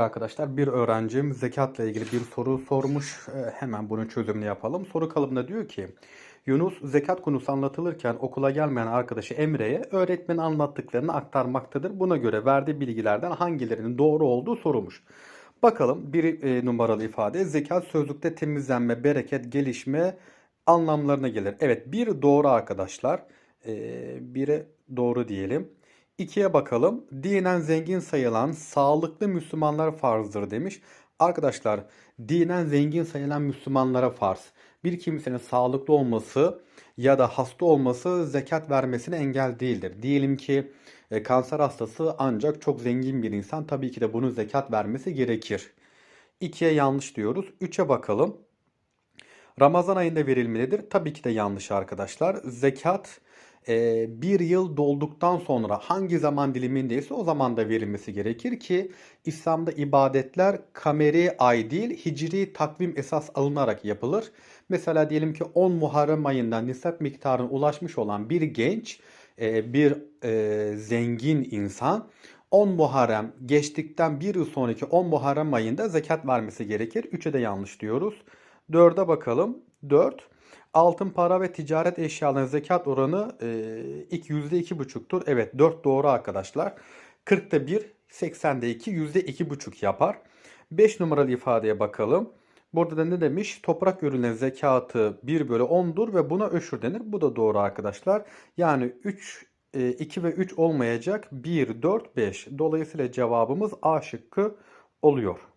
Arkadaşlar bir öğrencim zekatla ilgili bir soru sormuş. Ee, Hemen bunun çözümünü yapalım. Soru kalıbında diyor ki Yunus zekat konusu anlatılırken okula gelmeyen arkadaşı Emre'ye öğretmenin anlattıklarını aktarmaktadır. Buna göre verdiği bilgilerden hangilerinin doğru olduğu sorulmuş. Bakalım bir e, numaralı ifade zekat sözlükte temizlenme, bereket, gelişme anlamlarına gelir. Evet bir doğru arkadaşlar. Ee, bire doğru diyelim. İkiye bakalım. Dinen zengin sayılan sağlıklı Müslümanlar farzdır demiş. Arkadaşlar dinen zengin sayılan Müslümanlara farz. Bir kimsenin sağlıklı olması ya da hasta olması zekat vermesine engel değildir. Diyelim ki e, kanser hastası ancak çok zengin bir insan tabii ki de bunun zekat vermesi gerekir. İkiye yanlış diyoruz. Üçe bakalım. Ramazan ayında verilmelidir. Tabii ki de yanlış arkadaşlar. Zekat bir yıl dolduktan sonra hangi zaman dilimindeyse o zaman da verilmesi gerekir ki İslam'da ibadetler kameri ay değil hicri takvim esas alınarak yapılır. Mesela diyelim ki 10 Muharrem ayında nisap miktarına ulaşmış olan bir genç, bir zengin insan 10 Muharrem geçtikten bir yıl sonraki 10 Muharrem ayında zekat vermesi gerekir. 3'e de yanlış diyoruz. 4'e bakalım. 4. Altın para ve ticaret eşyalarının zekat oranı e, ilk %2,5'tur. Evet 4 doğru arkadaşlar. 40'ta 1, 80'de 2, %2,5 yapar. 5 numaralı ifadeye bakalım. Burada da ne demiş? Toprak ürünlerinin zekatı 1 bölü 10'dur ve buna öşür denir. Bu da doğru arkadaşlar. Yani 3, 2 ve 3 olmayacak. 1, 4, 5. Dolayısıyla cevabımız A şıkkı oluyor.